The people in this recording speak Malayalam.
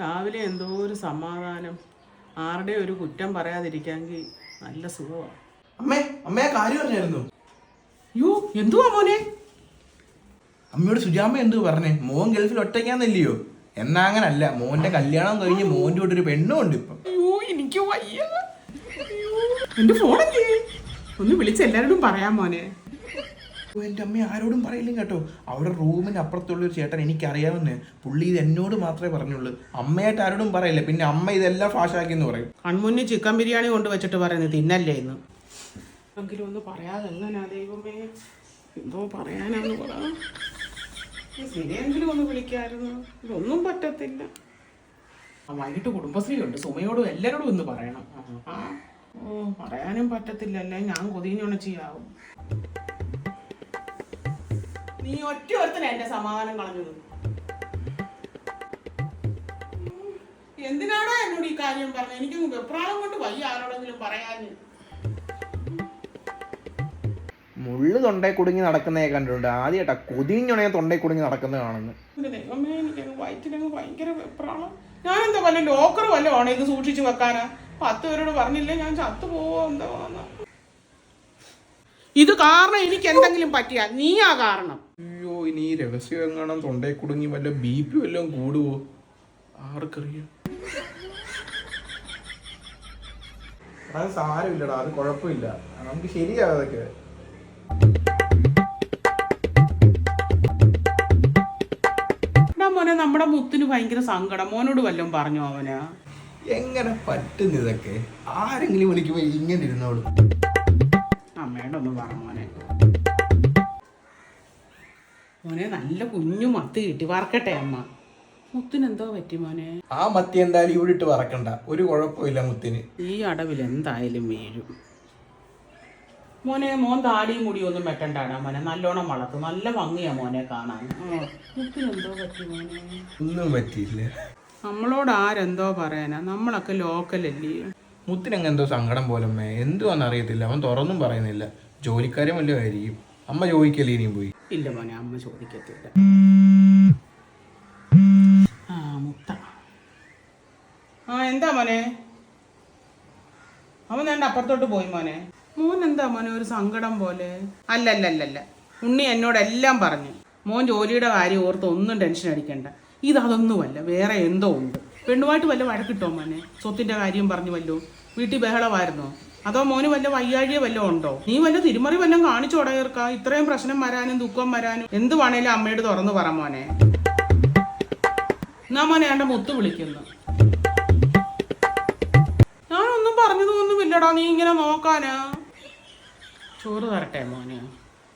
രാവിലെ എന്തോ ഒരു സമാധാനം. ആരുടെ ഒരു കുറ്റം പറയാതിരിക്കാമെങ്കിൽ നല്ല സുഖമാണ് അമ്മേ അമ്മയെ കാര്യം പറഞ്ഞായിരുന്നു എന്തുവാ മോനെ? അമ്മയോട് സുജാമ്മ എന്തു പറഞ്ഞേ? മോൻ ഗൾഫിൽ ഒറ്റയ്ക്കാന്നില്ലയോ? എന്നാ അങ്ങനല്ല മോന്റെ കല്യാണം കഴിഞ്ഞ് മോന്റെ കൂടെ ഒരു പെണ്ണും ഉണ്ട് ഇപ്പം. അയ്യോ എനിക്ക് വയ്യ എന്റെ ഫോണല്ലേ? ഒന്ന് വിളിച്ച് എല്ലാവരോടും പറയാം മോനെ. ഓ, എന്റെ അമ്മ ആരോടും പറയില്ല കേട്ടോ. അവരുടെ റൂമിന് അപ്പുറത്തുള്ള ഒരു ചേട്ടൻ എനിക്കറിയാവുന്നേ പുള്ളി ഇത് എന്നോട് മാത്രമേ പറഞ്ഞുള്ളൂ. അമ്മയായിട്ട് ആരോടും പറയില്ല. പിന്നെ അമ്മ ഇതെല്ലാം ഫാഷാക്കി എന്ന് പറയും. കൺമുന്നിൽ ചിക്കൻ ബിരിയാണി കൊണ്ട് വെച്ചിട്ട് പറയുന്നത് തിന്നല്ലേ ഇന്ന് എങ്കിലും ഒന്ന് പറയാതെ ദൈവമേ. എന്തോ പറയാനാന്ന് പറ. ശരിയെങ്കിലും ഒന്ന് വിളിക്കായിരുന്നു. ഇതൊന്നും പറ്റത്തില്ല. വൈകിട്ട് കുടുംബശ്രീ ഉണ്ട് സുമയോടും എല്ലാരോടും ഒന്ന് പറയണം. ആ, ആ. ഓ പറയാനും പറ്റത്തില്ല അല്ലേ ഞാൻ കൊതിഞ്ഞുണച്ചിയാവും നീ ഒറ്റ ഒരുത്തന എന്റെ സമാധാനം കളഞ്ഞത്. എന്തിനാണോ എന്നോട് ഈ കാര്യം പറഞ്ഞത് എനിക്കൊന്നും വെപ്രാളം കൊണ്ട് വയ്യ ആരോടെങ്കിലും പറയാന്. മുള്ളു തൊണ്ടയിൽ കുടുങ്ങി നടക്കുന്നേ കണ്ടിട്ടുണ്ട്. ആദ്യമായിട്ടാ കൊതിഞ്ഞുണയ തൊണ്ടയിൽ കുടുങ്ങി നടക്കുന്നത് കാണുന്നു ദൈവമേ എനിക്ക് വയറ്റിനങ്ങ് ഭയങ്കര വെപ്രാളം. ഞാനെന്താ വല്ല ലോക്കർ വല്ല ഓണേ ഇത് സൂക്ഷിച്ചു വെക്കാനാ? പത്ത് പേരോട് പറഞ്ഞില്ലേ ഞാൻ ചത്തു പോവോ എന്താ ഇത് കാരണം എനിക്ക് എന്തെങ്കിലും പറ്റിയാ? നീയാ കാരണം. അയ്യോ ഇനി ഈ രഹസ്യം എങ്ങാനും തൊണ്ടയിൽ കുടുങ്ങി വല്ല ബി പി വല്ലതും കൂടുവോ? ആർക്കറിയാം. അത് സാരമില്ലടാ അത് കുഴപ്പമില്ല. നമുക്ക് ശരിയാവും അതൊക്കെ. മോനെ നമ്മുടെ മുത്തിന് ഭയങ്കര സങ്കടം. മോനോട് വല്ലതും പറഞ്ഞു അവന്? എങ്ങനെ പറ്റുന്നു ഇതൊക്കെ? ആരെങ്കിലും വിളിക്കുമ്പോ ഇങ്ങനെ ഇരുന്നോളൂ. അമ്മയോടൊന്നും പറഞ്ഞു മോനെ. മോനെ നല്ല കുഞ്ഞു മത്ത് കിട്ടി. വറക്കട്ടെ അമ്മ. മുത്തിന് എന്തോ പറ്റി മോനെ? ആ മത്തി എന്തായാലും ഇവിടെ ഇട്ട് വറക്കണ്ട. ഒരു കുഴപ്പമില്ല മുത്തിന്. ഈ അടവിൽ എന്തായാലും വീഴും. മോനെ മോൻ താടിയും മുടി ഒന്നും വെട്ടണ്ടാടാ മോനെ. നല്ലോണം വളർത്തു. നല്ല ഭംഗിയാ മോനെ കാണാൻ. മുത്തിനെന്തോ പറ്റി മോനെ? ഒന്നും പറ്റിയില്ല. നമ്മളോട് ആരെന്തോ പറയാനാ? നമ്മളൊക്കെ ലോക്കലല്ലേ. മുത്തിനെന്തോ സങ്കടം പോലമ്മേ എന്തുവാന്ന് അറിയത്തില്ല. അവൻ തുറന്നും പറയുന്നില്ല. ജോലിക്കാരും വല്ലതും ആയിരിക്കും. അമ്മ ചോദിക്കല്ലേ ഇനിയും പോയി? ഇല്ല മോനെ അമ്മ ചോദിക്കത്തില്ല. ആ ആ എന്താ മോനെ? അവൻ എന്റെ അപ്പുറത്തോട്ട് പോയി മോനെ? മോൻ എന്താ മോനെ ഒരു സങ്കടം പോലെ? അല്ല അല്ല അല്ല അല്ല ഉണ്ണി എന്നോട് എല്ലാം പറഞ്ഞു. മോൻ ജോലിയുടെ കാര്യം ഓർത്ത് ഒന്നും ടെൻഷൻ അടിക്കണ്ട. ഇത് അതൊന്നുമല്ല വേറെ എന്തോ ഉണ്ട്. പെണ്ണുമായിട്ട് വല്ല വഴക്കിട്ടോ മോനെ? സ്വത്തിന്റെ കാര്യം പറഞ്ഞു വല്ലോ. വീട്ടിൽ ബഹളമായിരുന്നോ? അതോ മോന് വല്ല വയ്യാഴിയ വല്ലതും ഉണ്ടോ? നീ വല്ല തിരുമറി വല്ലതും കാണിച്ചു ഇത്രയും പ്രശ്നം വരാനും ദുഃഖം വരാനും. എന്ത് വേണേലും അമ്മയോട് തുറന്നു പറ മോനെ. എന്നാ മോനെ എന്റെ മുത്ത് വിളിക്കുന്നു. ഞാനൊന്നും പറഞ്ഞതൊന്നുമില്ലടാ നീ ഇങ്ങനെ നോക്കാനാ. ചോറ് തരട്ടെ മോനെ.